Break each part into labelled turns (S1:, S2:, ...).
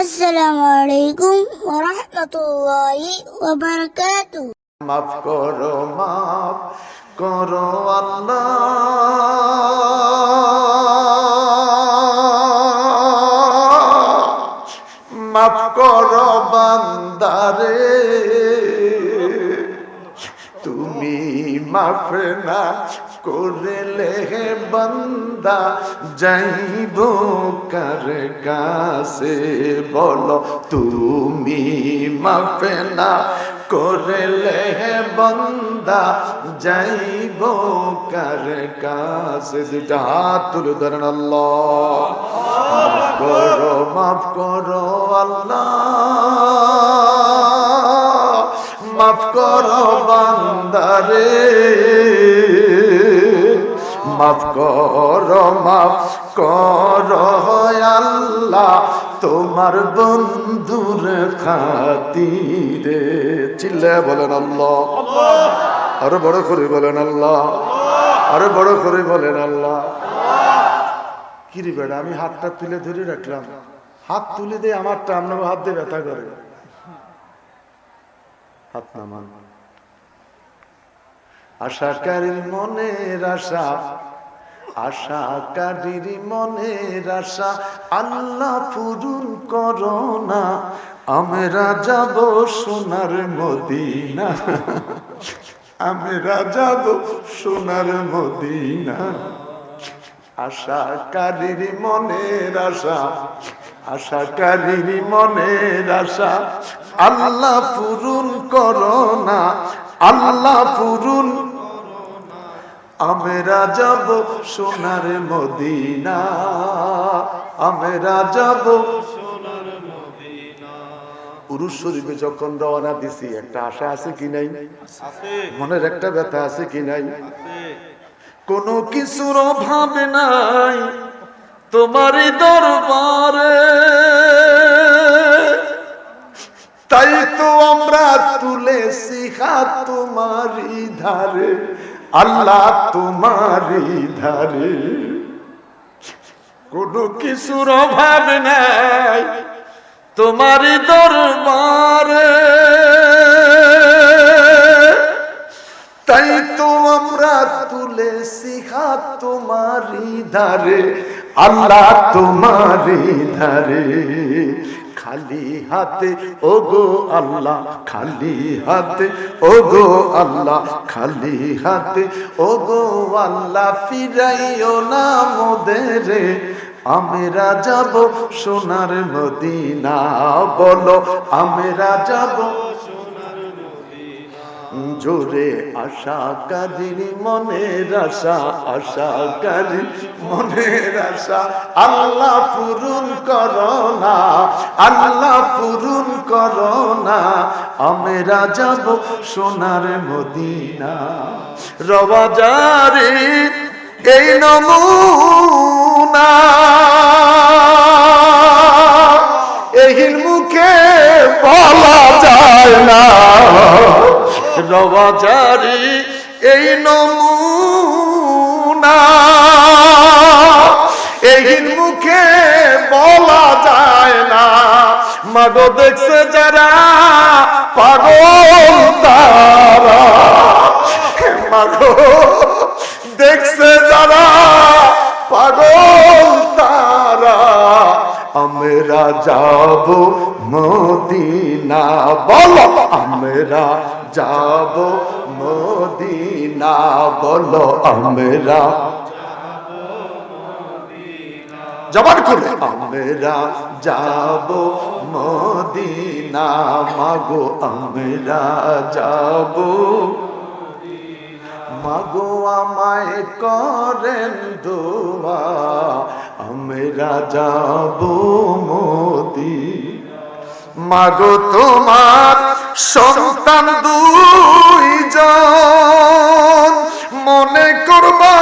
S1: আসসালামু আলাইকুম ওয়া রাহমাতুল্লাহি ওয়া বারাকাতুহু
S2: মাফ করো মাফ করো আল্লাহ। মাফ করো বান্দারে, তুমি মাফ না করলে বান্দা, যাইব কার কাছে? বলো, তুমি মাফ না? করলে বান্দা, যাইব কার কাছে? দুটা হাত তুলে ধরেন আল্লাহ। করো, মাফ করো আল্লাহ। মাফ করো বান্দারে মাফ করো মাফ করো আল্লাহ। তোমার বন্ধুর খাতিরে চিল্লে বলেন আল্লাহ। আরও বড় করে বলেন আল্লাহ। আরও বড় করে বলেন আল্লাহ। কিরি বেড়া আমি হাতটা তুলে ধরে রাখলাম। হাত তুলে দিয়ে আমার আমারটা, আপনার হাত দিয়ে ব্যথা করে। হাত নামান। আশাকারীর মনের আশা? আশাকারীর মনের আশা, আল্লাহ পূরণ করো আমরা যাব সোনার মদিনা। আমরা যাব সোনার মদিনা। আশাকারীর মনের আশা আশাকারীর মনের আশা, আল্লাহ পূরণ করো না। আল্লাহ পূরণ আমরা যাব সোনার মদিনা। আমরা যাব উরুষ শরীফে যখন রওনা দিছি একটা আশা আছে কি নাই? মনের একটা ব্যথা আছে কি নাই? কোনো কিছুর অভাব নাই তোমারই দরবারে। তাই তো আমরা তুলেছি হাত তোমারই ধারে। আল্লাহ তোমারই ধারে। কোনো কিছুর অভাব নাই তোমারই দরবারে। তাই তো আমরা তুলেছি হাত তোমারই ধারে, আল্লাহ তোমারই ধারে। খালি হাতে ও গো আল্লাহ, খালি হাতে ও গো আল্লাহ, খালি হাতে ও গো আল্লাহ, ফিরাইও না মোদেরে। আমরা যাব সোনার মদিনা, বলো আমরা যাব জোরে আশা কাদির মনের আশা আশা কাদির মনের আশা। আল্লাহ পূরণ করো না, আল্লাহ পূরণ করো না। আমরা যাব সোনার মদিনা। রবাজারে এই নমুনা। এহির মুখে বলা যায় না। রবাজারি এই নমুনা এহির মুখে বলা যায় না। মাগো দেখছে যারা পাগল তারা, মাগো দেখছে যারা পাগল তারা, আমরা যাব মদিনা। বলো, আমরা যাব মদিনা, বলো আমরা জবান করে আমরা যাব মদিনা, মাগো আমরা যাব মাগো আমায় করেন দোয়া, আমরা যাব মোদি মাগো তোমার সন্তান দুইজন। মনে করবা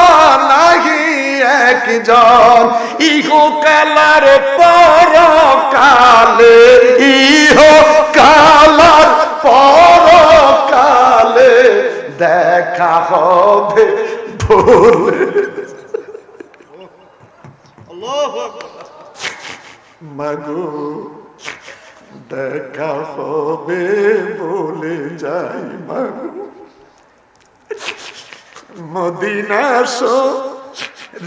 S2: নাহি একজন। ইহো কালার পর কালে ইহো কালার পর কালে দেখা হবে ভোলে। মাগো দেখা হবে বলে যাই মাগো মদিনা সো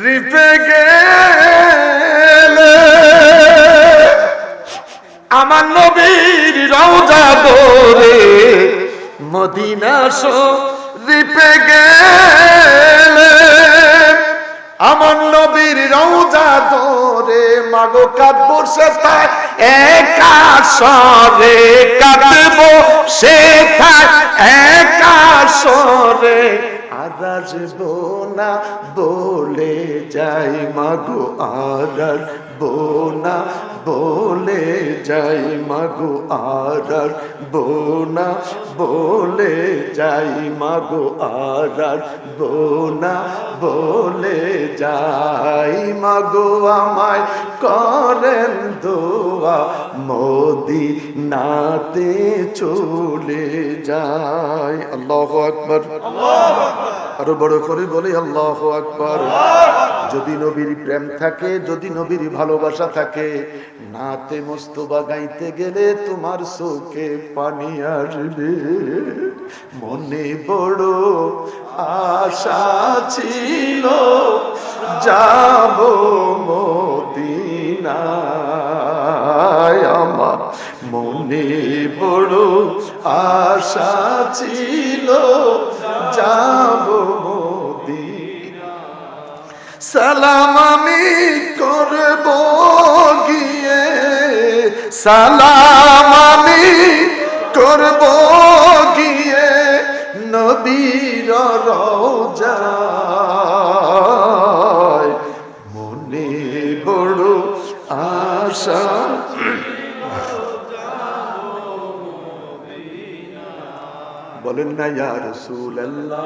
S2: রিপে গেলে আমার নবীর রওজা দরে মদিনা সো রিপে গেলে আমার নবীর রওজা দরে মাগো কাঁদবো সে একা সরে কাঁদবো সে তাই একা সরে আরাজ বোনা বলে যাই মাগো আদাজ বোনা বলে যাই মাগো আরার, বোনা বলে যাই মাগো আরার, বোনা বলে যাই মাগো আমায় করেন দোয়া। মোদি নাতে চলে যায় আল্লাহ আকবর। আরও বড় করে বলে আল্লাহ আকবর। যদি নবীর প্রেম থাকে, যদি নবীর ভালোবাসা থাকে নাতে মোস্তবা গাইতে গেলে তোমার চোখে পানি আসবে। মনে বড় আশা ছিল, যাব মদিনায়। আমার মনে বড় আশা ছিল, যাব মদিনা সালাম আমি করব গিয়ে। সালাম আমি করব গিয়ে নবীর রোজায়। মনে বড় আশা। বলেন না, ইয়া রাসূলুল্লাহ।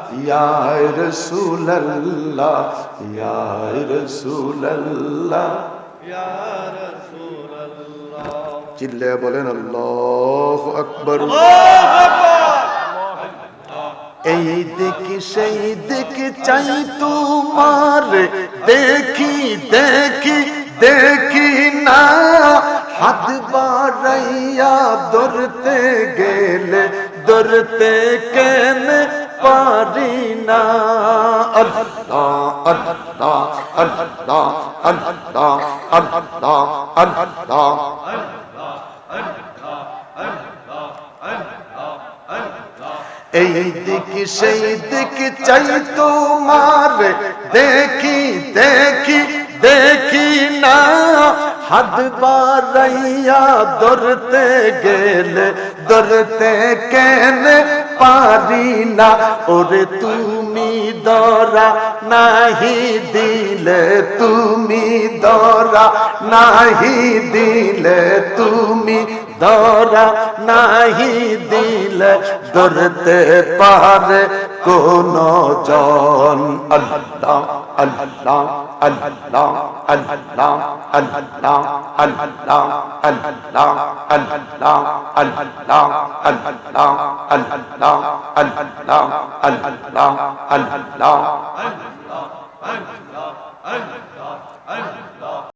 S2: یا رسول اللہ یا رسول اللہ یا رسول اللہ چلے بولیں اللہ اکبر اللہ اکبر এই দেখি সেই দেখি চাই তোমার দেখি দেখি দেখি না হাত বাড়াইয়া দরতে গেলে দরতে কেন পারি না আল্লাহ আল্লাহ আল্লাহ আল্লাহ আল্লাহ আল্লাহ এই দেখি সেই দেখি চাই তোমার দেখি দেখি দেখি না হাত বাড়াইয়া ধরতে গেলে ধরতে কেন পারি না। ওরে তুমি দরা নাহি দিলে তুমি দরা নাহি দিলে তুমি দরা নাহি দিলে ধরতে পারে কোন জন আল্লাহ আল্লাহ আল্লাহ আল্লাহ আল্লাহ আল্লাহ আল্লাহ আল্লাহ আল্লাহ আল্লাহ আল্লাহ আল্লাহ আল্লাহ আল্লাহ